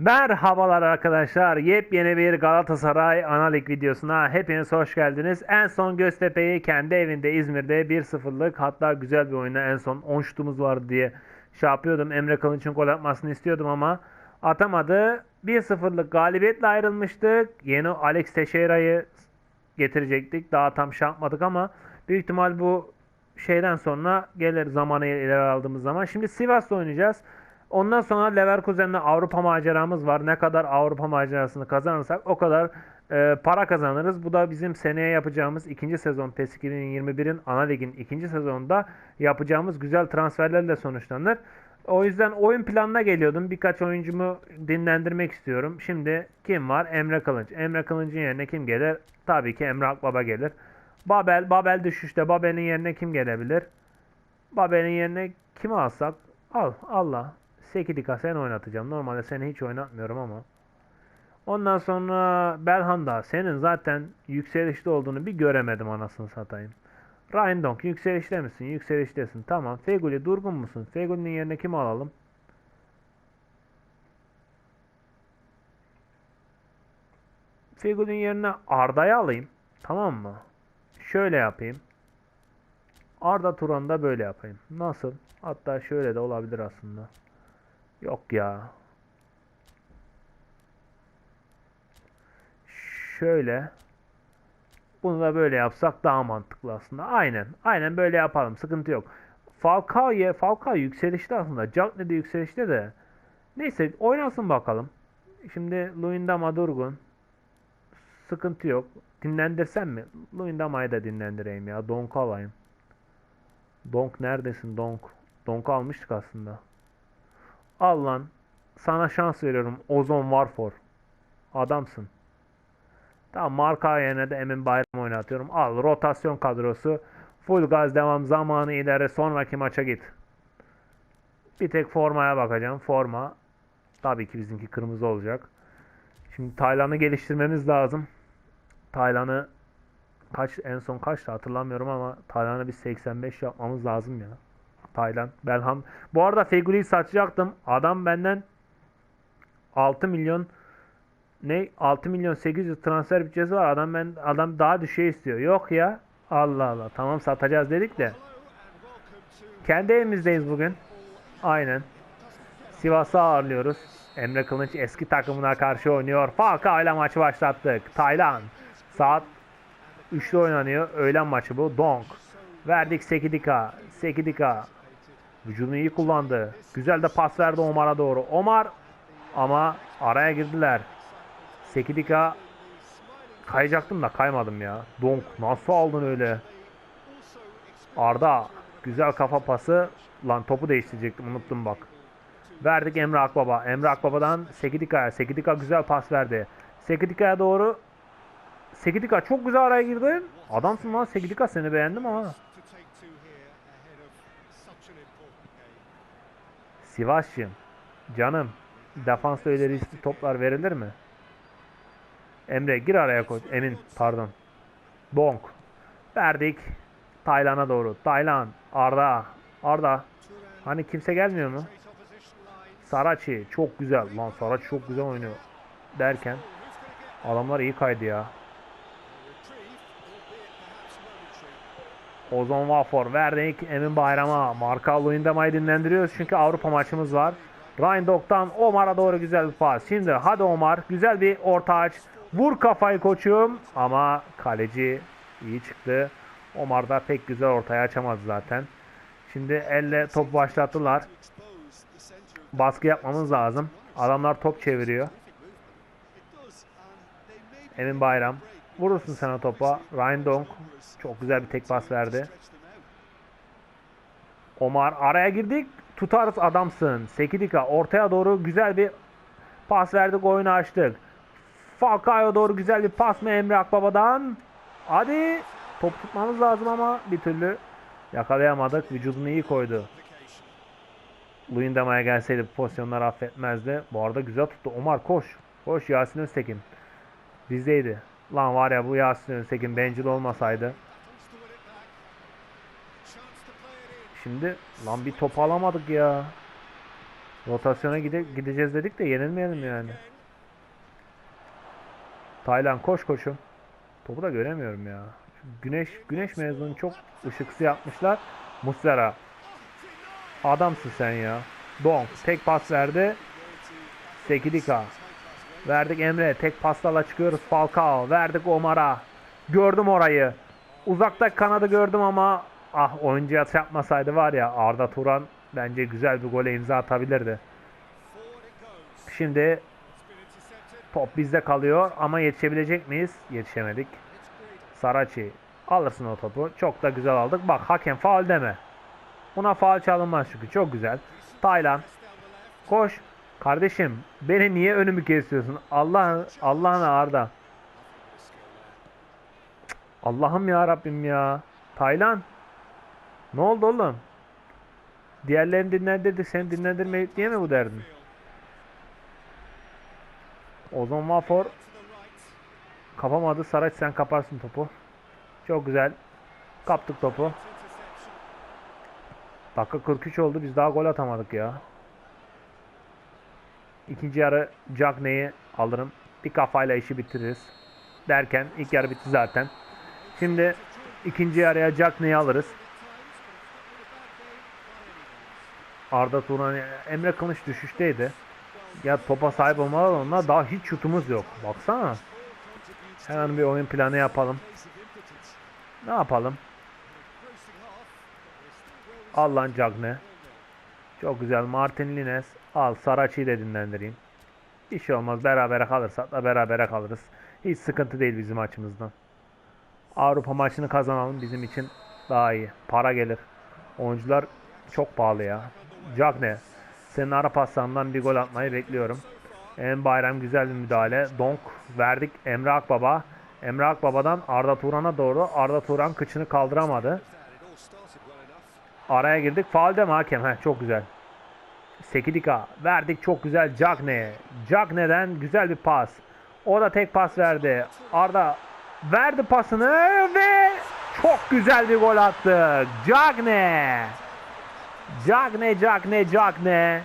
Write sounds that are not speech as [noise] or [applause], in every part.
Merhabalar arkadaşlar. Yepyeni bir Galatasaray Analik videosuna hepiniz hoş geldiniz. En son Göztepe'yi kendi evinde İzmir'de 1-0'lık hatta güzel bir oyuna en son 10 şutumuz vardı diye şey yapıyordum. Emre Kılınç'ın gol atmasını istiyordum ama atamadı. 1-0'lık galibiyetle ayrılmıştık. Yeni Alex Teixeira'yı getirecektik. Daha tam şey yapmadık ama büyük ihtimal bu şeyden sonra gelir zamanı ileri aldığımız zaman. Şimdi Sivas'ta oynayacağız. Ondan sonra Leverkusen'le Avrupa maceramız var. Ne kadar Avrupa macerasını kazanırsak o kadar e, para kazanırız. Bu da bizim seneye yapacağımız ikinci sezon PES 2021'in ana ligin ikinci sezonunda yapacağımız güzel transferlerle sonuçlanır. O yüzden oyun planına geliyordum. Birkaç oyuncumu dinlendirmek istiyorum. Şimdi kim var? Emre Kılınç. Emre Kılınç'ın yerine kim gelir? Tabii ki Emre Akbaba gelir. Babel, Babel düşüşte. Babel'in yerine kim gelebilir? Babel'in yerine kimi alsak? Al, Allah. Sekidika sen oynatacağım. Normalde seni hiç oynatmıyorum ama. Ondan sonra Belhanda. Senin zaten yükselişte olduğunu bir göremedim anasını satayım. Rindonk yükselişte misin? Yükseliştesin. Tamam. Feguli durgun musun? Feguli'nin yerine kimi alalım? Feguli'nin yerine Arda'yı alayım. Tamam mı? Şöyle yapayım. Arda Turan'ı da böyle yapayım. Nasıl? Hatta şöyle de olabilir aslında. Yok ya. Şöyle. Bunu da böyle yapsak daha mantıklı aslında. Aynen. Aynen böyle yapalım. Sıkıntı yok. Falcao'ya Falcao yükselişte aslında. Cagney de yükselişte de. Neyse oynasın bakalım. Şimdi Luyendama durgun. Sıkıntı yok. Dinlendirsem mi? Luyendama'yı da dinlendireyim ya. Donk'u alayım. Donk neredesin Donk? Donk'u almıştık aslında. Al lan. Sana şans veriyorum. Ozon Warfor. Adamsın. Tamam marka yerine de Emin Bayram oynatıyorum. Al rotasyon kadrosu. Full gaz devam zamanı ileri sonraki maça git. Bir tek formaya bakacağım. Forma. Tabii ki bizimki kırmızı olacak. Şimdi Taylan'ı geliştirmemiz lazım. Taylan'ı kaç en son kaçtı hatırlamıyorum ama Taylan'ı bir 85 yapmamız lazım ya. Taylan, Belham. Bu arada Feguli'yi satacaktım. Adam benden 6 milyon ne 6 milyon 800 transfer bütçesi var. Adam ben adam daha düşey istiyor. Yok ya. Allah Allah. Tamam satacağız dedik de. Kendi evimizdeyiz bugün. Aynen. Sivas'ı ağırlıyoruz. Emre Kılınç eski takımına karşı oynuyor. Falcao ile maçı başlattık. Taylan. Saat 3'te oynanıyor. Öğlen maçı bu. Donk. Verdik Sekidika. Sekidika. Vücudunu iyi kullandı. Güzel de pas verdi Omar'a doğru. Omar ama araya girdiler. Sekidika kayacaktım da kaymadım ya. Donk nasıl aldın öyle? Arda güzel kafa pası. Lan topu değiştirecektim unuttum bak. Verdik Emre Akbaba. Emre Akbaba'dan Sekidika'ya. Sekidika güzel pas verdi. Sekidika'ya doğru. Sekidika çok güzel araya girdi. Adamsın lan Sekidika seni beğendim ama. Sivasçım. Canım. Defansta öyle riskli toplar verilir mi? Emre gir araya koy. Emin pardon. Bonk. Verdik. Taylan'a doğru. Taylan. Arda. Arda. Hani kimse gelmiyor mu? Saraçi. Çok güzel. Lan Saraçi çok güzel oynuyor. Derken. Adamlar iyi kaydı ya. Ozon Wafor verdik Emin Bayram'a. Marka Luyendama'yı dinlendiriyoruz çünkü Avrupa maçımız var. Rindok'tan Omar'a doğru güzel bir pas. Şimdi hadi Omar güzel bir orta aç. Vur kafayı koçum. Ama kaleci iyi çıktı. Omar da pek güzel ortaya açamadı zaten. Şimdi elle top başlattılar. Baskı yapmamız lazım. Adamlar top çeviriyor. Emin Bayram. Vurursun sen o topa. Ryan Donk çok güzel bir tek pas verdi. Omar araya girdik. Tutarız adamsın. Sekidika ortaya doğru güzel bir pas verdik. Oyunu açtık. Falcao'ya doğru güzel bir pas mı Emre Akbaba'dan? Hadi. Top tutmamız lazım ama bir türlü yakalayamadık. Vücudunu iyi koydu. Luyendama'ya gelseydi pozisyonları affetmezdi. Bu arada güzel tuttu. Omar koş. Koş Yasin Öztekin. Bizdeydi. Lan var ya bu Yasin Öztekin bencil olmasaydı. Şimdi lan bir top alamadık ya. Rotasyona gide gideceğiz dedik de yenilmeyelim yani. Taylan koş koşum. Topu da göremiyorum ya. Güneş güneş mezunu çok ışıksı yapmışlar. Muslera. Adamsın sen ya. Donk tek pas verdi. Sekidika. Verdik Emre. Tek paslarla çıkıyoruz. Falcao. Verdik Omar'a. Gördüm orayı. Uzakta kanadı gördüm ama ah oyuncuya yapmasaydı var ya Arda Turan bence güzel bir gole imza atabilirdi. Şimdi top bizde kalıyor ama yetişebilecek miyiz? Yetişemedik. Saraçi alırsın o topu. Çok da güzel aldık. Bak hakem faul deme. Buna faul çalınmaz çünkü. Çok güzel. Taylan. Koş. Kardeşim beni niye önümü kesiyorsun? Allah Allah'ına Arda. Allah'ım ya Rabbim ya. Taylan. Ne oldu oğlum? Diğerlerini dinlendirdik. Seni dinlendirmeyip diye mi bu derdin? Ozon Wafor kapamadı. Saraç sen kaparsın topu. Çok güzel. Kaptık topu. Dakika 43 oldu. Biz daha gol atamadık ya. İkinci yarı Cagney'i alırım. Bir kafayla işi bitiririz. Derken ilk yarı bitti zaten. Şimdi ikinci yarıya Cagney'i alırız. Arda Turan, Emre Kılıç düşüşteydi. Ya topa sahip olmalı onlar daha hiç şutumuz yok. Baksana. Hemen bir oyun planı yapalım. Ne yapalım? Al lan. Çok güzel. Martin Lines. Al Saraçi'yi de dinlendireyim. Bir şey olmaz. Berabere kalırsak da berabere kalırız. Hiç sıkıntı değil bizim açımızdan. Avrupa maçını kazanalım bizim için daha iyi. Para gelir. Oyuncular çok pahalı ya. Cagne. Senin ara paslarından bir gol atmayı bekliyorum. En bayram güzel bir müdahale. Donk verdik Emre Akbaba. Emre Akbaba'dan Arda Turan'a doğru. Arda Turan kıçını kaldıramadı. Araya girdik. Faul mi hakem? Heh, çok güzel. Sekidika verdik çok güzel Cagne'ye. Cagne'den güzel bir pas. O da tek pas verdi. Arda verdi pasını ve çok güzel bir gol attı. Cagne. Cagne, Cagne, Cagne.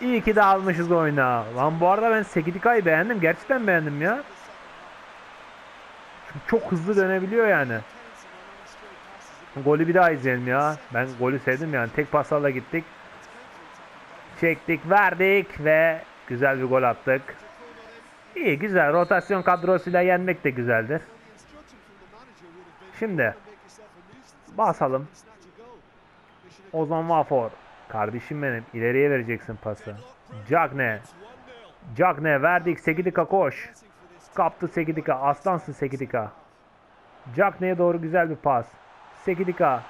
İyi ki de almışız oyuna. Lan bu arada ben Sekidika'yı beğendim. Gerçekten beğendim ya. Çünkü çok hızlı dönebiliyor yani. Golü bir daha izleyelim ya. Ben golü sevdim yani. Tek paslarla gittik. Çektik, verdik ve güzel bir gol attık. İyi, güzel. Rotasyon kadrosuyla yenmek de güzeldir. Şimdi basalım. Ozan Wafor. Kardeşim benim. ileriye vereceksin pası. Cagne. Cagne verdik. Sekidika koş. Kaptı Sekidika. Aslansın Sekidika. Cagne'ye doğru güzel bir pas. Sekidika.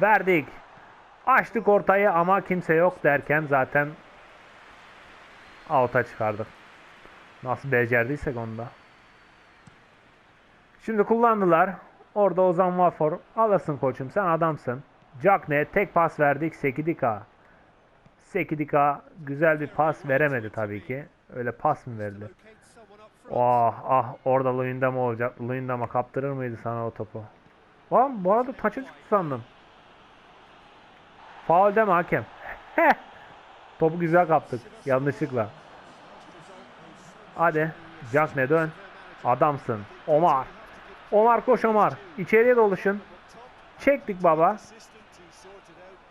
Verdik. Açtık ortayı ama kimse yok derken zaten out'a çıkardık. Nasıl becerdiysek onda. Şimdi kullandılar. Orada Ozan Wafor. Alasın koçum sen adamsın. Cagne tek pas verdik Sekidika. Sekidika güzel bir pas veremedi tabii ki. Öyle pas mı verilir? Ah ah orada Luyendam olacak. Luyendam'a kaptırır mıydı sana o topu? Lan bu arada taça çıktı sandım. Faul deme hakem. [laughs] Topu güzel kaptık. Yanlışlıkla. Hadi. Cagne dön. Adamsın. Omar. Omar koş Omar. İçeriye doluşun. Çektik baba.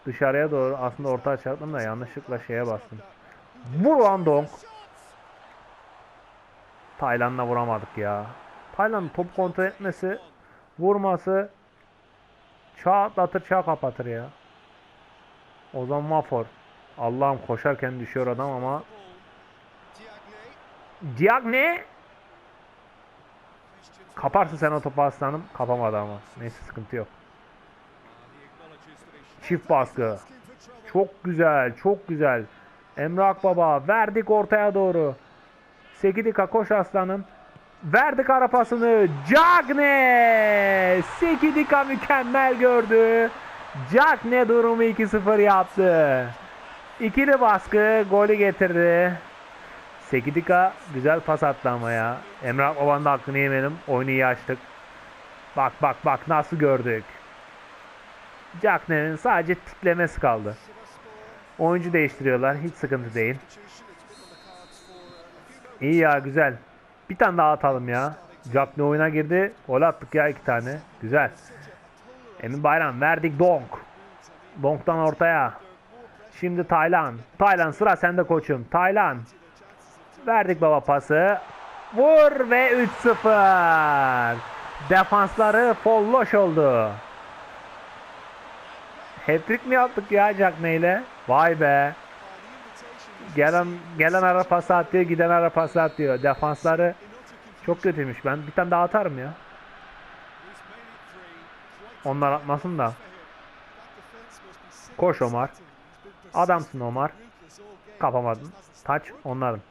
Dışarıya doğru aslında orta açacaktım da yanlışlıkla şeye bastım. Vur lan Donk. Tayland'la vuramadık ya. Tayland top kontrol etmesi, vurması çağ atlatır çağ kapatır ya. Ozan Wafor. Allah'ım koşarken düşüyor adam ama Diagne Kaparsın sen o topu aslanım. Kapamadı ama. Neyse sıkıntı yok. Çift baskı. Çok güzel. Çok güzel. Emre Akbaba. Verdik ortaya doğru. Sekidika koş aslanım. Verdik ara pasını. Cagne. Sekidika mükemmel gördü. Cagne durumu 2-0 yaptı. İkili baskı golü getirdi. Sekidika güzel pas attı ya. Akbaba'nın da hakkını yemedim. Oyunu iyi açtık. Bak bak bak nasıl gördük. Cagney'in sadece tiplemesi kaldı. Oyuncu değiştiriyorlar. Hiç sıkıntı değil. İyi ya güzel. Bir tane daha atalım ya. Jack oyuna girdi. Gol attık ya iki tane. Güzel. Emin Bayram verdik Donk. Donk'tan ortaya. Şimdi Taylan. Taylan sıra sende koçum. Taylan. Verdik baba pası. Vur ve 3-0. Defansları folloş oldu. Hat-trick mi yaptık ya Jack ile? Vay be. Gelen gelen ara pas atıyor, giden ara pas atıyor. Defansları çok kötüymüş. Ben bir tane daha atarım ya. Onlar atmasın da. Koş Omar. Adamsın Omar. Kapamadın. Taç onların.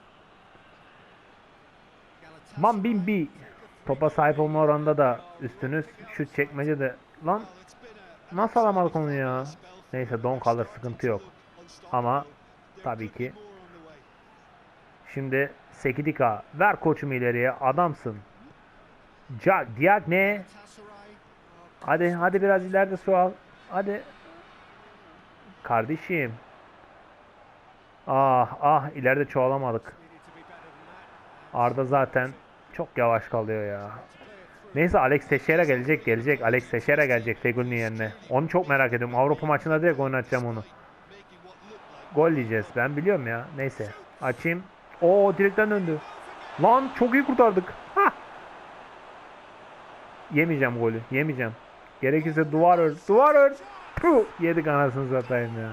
Bir. Topa sahip olma oranında da üstünüz. Şut çekmece de. Lan nasıl alamadık onu ya? Neyse don kalır sıkıntı yok. Ama tabii ki. Şimdi Sekidika ver koçum ileriye adamsın. Jack Diagne. Hadi hadi biraz ileride su al. Hadi. Kardeşim. Ah ah ileride çoğalamadık. Arda zaten çok yavaş kalıyor ya. Neyse Alex Teixeira gelecek gelecek. Alex Teixeira gelecek Fegül'ün yerine. Onu çok merak ediyorum. Avrupa maçında direkt oynatacağım onu. Gol diyeceğiz. Ben biliyorum ya. Neyse. Açayım. Oo direkten döndü. Lan çok iyi kurtardık. Hah. Yemeyeceğim golü. Yemeyeceğim. Gerekirse duvar ör. Duvar ör. Puh. Yedik anasını satayım ya.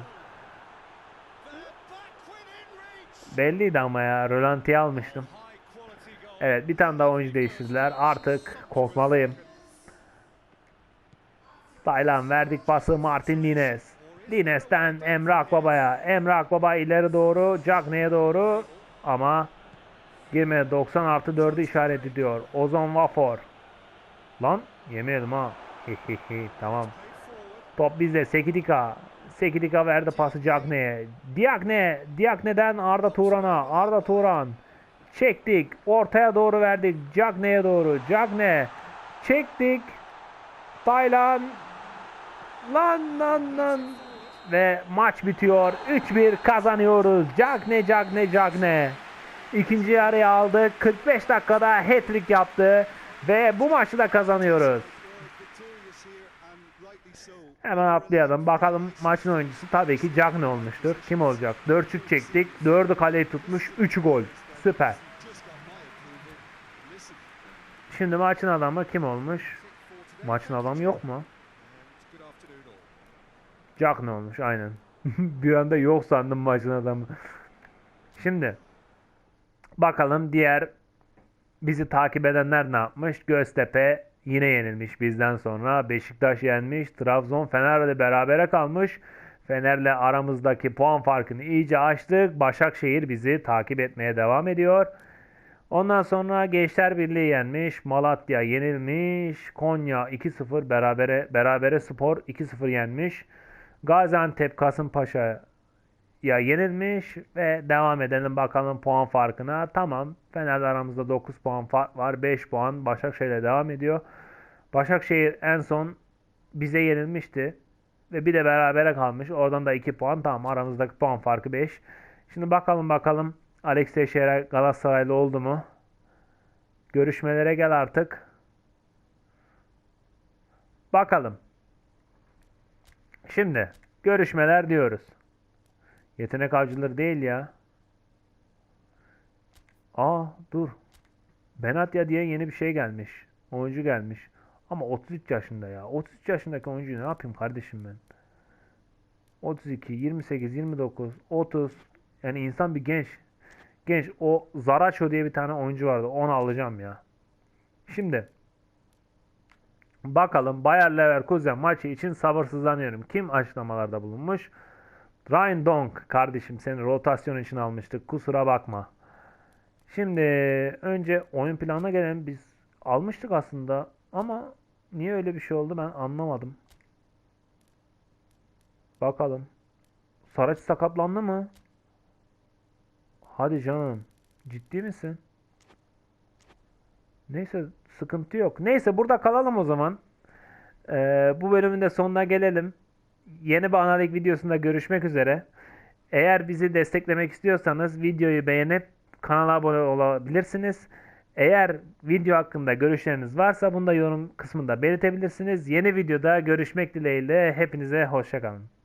Belliydi ama ya. Rölantiye almıştım. Evet bir tane daha oyuncu değiştirdiler. Artık korkmalıyım. Taylan verdik pası Martin Lines. Lines'ten Emre Akbaba'ya. Emre Akbaba ileri doğru. Cagney'e doğru. Ama girmedi. 90 artı 4'ü işaret ediyor. Ozon Vafor. Lan yemeyelim ha. tamam. Top bizde. Sekidika. Sekidika verdi pası Cagney'e. Diagne. Diagne'den Arda Turan'a. Arda Turan. Çektik. Ortaya doğru verdik. Cagne'ye doğru. Cagne. Çektik. Taylan. Lan lan lan. Ve maç bitiyor. 3-1 kazanıyoruz. Cagne Cagne Cagne. İkinci yarıyı aldı. 45 dakikada hat-trick yaptı. Ve bu maçı da kazanıyoruz. Hemen atlayalım. Bakalım maçın oyuncusu tabii ki Cagne olmuştur. Kim olacak? 4 şut çektik. 4'ü kaleyi tutmuş. 3 gol. Süper. Şimdi maçın adamı kim olmuş? Maçın adamı yok mu? Jack ne olmuş aynen. [laughs] bir anda yok sandım maçın adamı. Şimdi bakalım diğer bizi takip edenler ne yapmış? Göztepe yine yenilmiş bizden sonra. Beşiktaş yenmiş. Trabzon Fener'le berabere kalmış. Fener'le aramızdaki puan farkını iyice açtık. Başakşehir bizi takip etmeye devam ediyor. Ondan sonra Gençler Birliği yenmiş. Malatya yenilmiş. Konya 2-0 berabere berabere Spor 2-0 yenmiş. Gaziantep Kasımpaşa ya yenilmiş ve devam edelim bakalım puan farkına. Tamam Fener'le aramızda 9 puan fark var. 5 puan Başakşehir'le devam ediyor. Başakşehir en son bize yenilmişti. Ve bir de berabere kalmış. Oradan da 2 puan. Tamam aramızdaki puan farkı 5. Şimdi bakalım bakalım Alex Teixeira Galatasaraylı oldu mu? Görüşmelere gel artık. Bakalım. Şimdi görüşmeler diyoruz. Yetenek avcıları değil ya. Aa dur. Benatya diye yeni bir şey gelmiş. Oyuncu gelmiş. Ama 33 yaşında ya. 33 yaşındaki oyuncuyu ne yapayım kardeşim ben? 32, 28, 29, 30. Yani insan bir genç. Genç o Zaraço diye bir tane oyuncu vardı. Onu alacağım ya. Şimdi bakalım Bayer Leverkusen maçı için sabırsızlanıyorum. Kim açıklamalarda bulunmuş? Ryan Donk kardeşim seni rotasyon için almıştık. Kusura bakma. Şimdi önce oyun planına gelelim. Biz almıştık aslında ama niye öyle bir şey oldu ben anlamadım. Bakalım. Saraç sakatlandı mı? Hadi canım. Ciddi misin? Neyse sıkıntı yok. Neyse burada kalalım o zaman. Ee, bu bölümün de sonuna gelelim. Yeni bir analik videosunda görüşmek üzere. Eğer bizi desteklemek istiyorsanız videoyu beğenip kanala abone olabilirsiniz. Eğer video hakkında görüşleriniz varsa bunu da yorum kısmında belirtebilirsiniz. Yeni videoda görüşmek dileğiyle hepinize hoşçakalın.